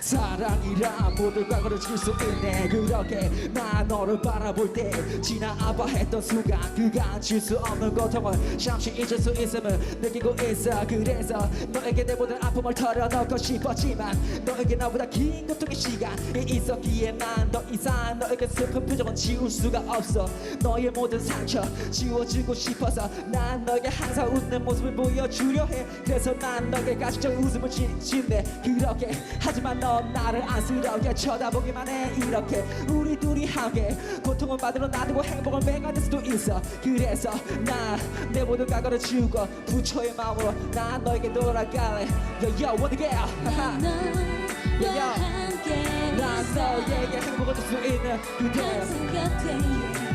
사랑이란 모든 과거를 지울 수 있네. 그렇게 나 너를 바라볼 때 지나아봐 했던 순간 그간 질수 없는 고통을 잠시 잊을 수 있음을 느끼고 있어. 그래서 너에게 내 모든 아픔을 털어놓고 싶었지만 너에게 나보다 긴 고통의 시간이 있었기에 난더 이상 너에게 슬픈 표정은 지울 수가 없어. 너의 모든 상처 지워주고 싶어서 난 너에게 항상 웃는 모습을 보여주려 해. 그래서 난 너에게 가식적인 웃음을 지, 짓네. 그렇게 하지만 넌 나를 안쓰럽게 쳐다보기만 해. 이렇게 우리 둘이 함께 고통을 받으러 놔두고 행복을 맹아될 수도 있어. 그래서 난내 모든 과거를 지우고 부처의 마음으로 난 너에게 돌아갈래. Yo yo what the girl 너와 함께 난 너에게 행복을 줄 수 있는 그대. 항상 곁에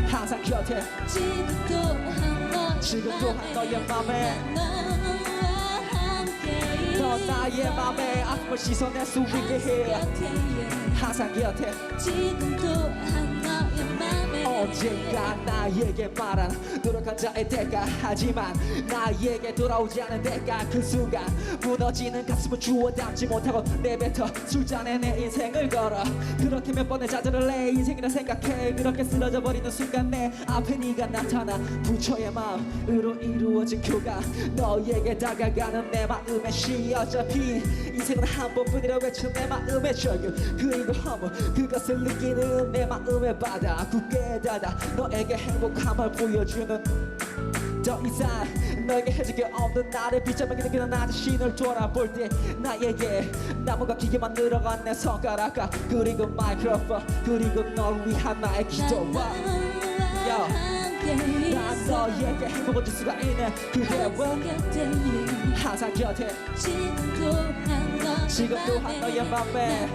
항상 곁에. 지금 또한 너의 지금 또한 너의 맘에 너 나의 맘에 아픔을 씻어낼 수 있게 해. 항상 곁에 지금 또한 너의 맘에. 언젠가 나에게 말한 노력한 자의 대가. 하지만 나에게 돌아오지 않은 대가 그 순간 무너지는 가슴을 주워 담지 못하고 내뱉어 술잔에 내 인생을 걸어. 그렇게 몇 번의 좌절을 내 인생이라 생각해. 그렇게 쓰러져 버리는 순간 내 앞에 네가 나타나 부처의 마음으로 이루어진 교가 너에게 다가가는 내 마음에 씌핀 인생은 한 번뿐이라 외친 내 마음의 저유 그리고 허물 그것을 느끼는 내 마음의 바다. 굳게 닫아 너에게 행복함을 보여주는 더 이상 너에게 해줄 게 없는 나를 비참하게 느끼는 나 자신을 돌아볼 때 나에게 나무가 기계만 늘어간 내 손가락과 그리고 마이크로폰 그리고 널 위한 나의 기도와. 너 너에게 행복을 줄 수가 있는 그대와 항상 곁에 항상 곁에 지금 또한 너의 맘에.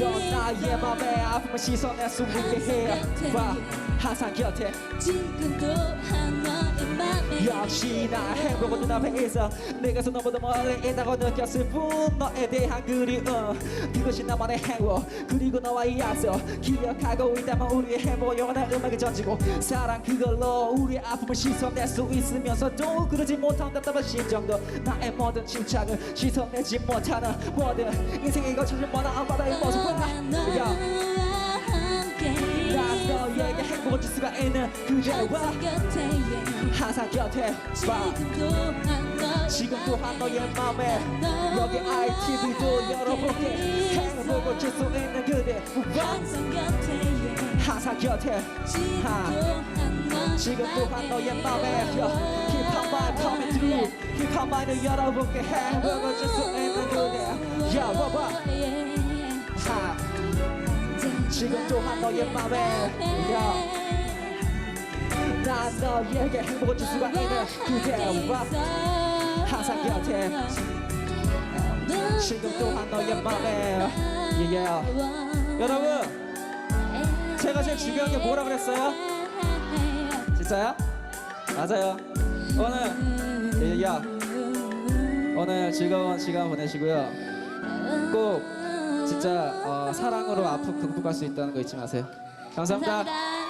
너 나의 맘에 아픔을 씻어낼 수 있게 해봐 항상 곁에 지금 또한 맘에 역시나 행복은 눈앞에 있어 내가 서 너보다 멀리 있다고 느꼈을 뿐 너에 대한 그리움. 그것이 나만의 행복 그리고 너와의 약속. 기억하고 있다면 우리의 행복은 영원한 음악을 던지고 사랑 그걸로 우리의 아픔을 씻어낼 수 있으면서도 그러지 못한 답답한 심정도 나의 모든 침착을 씻어내지 못하는 모든 인생의 거쳐질 뻔한 바다의 너와 야, 너에게 행복을 줄 수가 있는 그대와 항상 곁에 봐. 지금 또한 너의 맘에 여기 ITV도 열어볼게. 행복을 줄수 있는 그대 와. 항상 곁에 항상 곁에 지금 하. 또한 너의 지금 또한 너의 맘에 힙합 마이 coming through. 힙합 마이를 열어볼게. 행복을 줄수 있는 그대. 야 와봐 하 지금 또한 너의 맘에 야난 너에게 행복을 줄 수가 있는 그대와 항상 곁에 지금 또한 너의 맘에 yeah. 여러분 제가 제일 중요한 게 뭐라 그랬어요? 진짜요? 맞아요 오늘 예, 야 오늘 즐거운 시간 보내시고요 꼭 진짜 어, 사랑으로 아픔 극복할 수 있다는 거 잊지 마세요 감사합니다 감사합니다.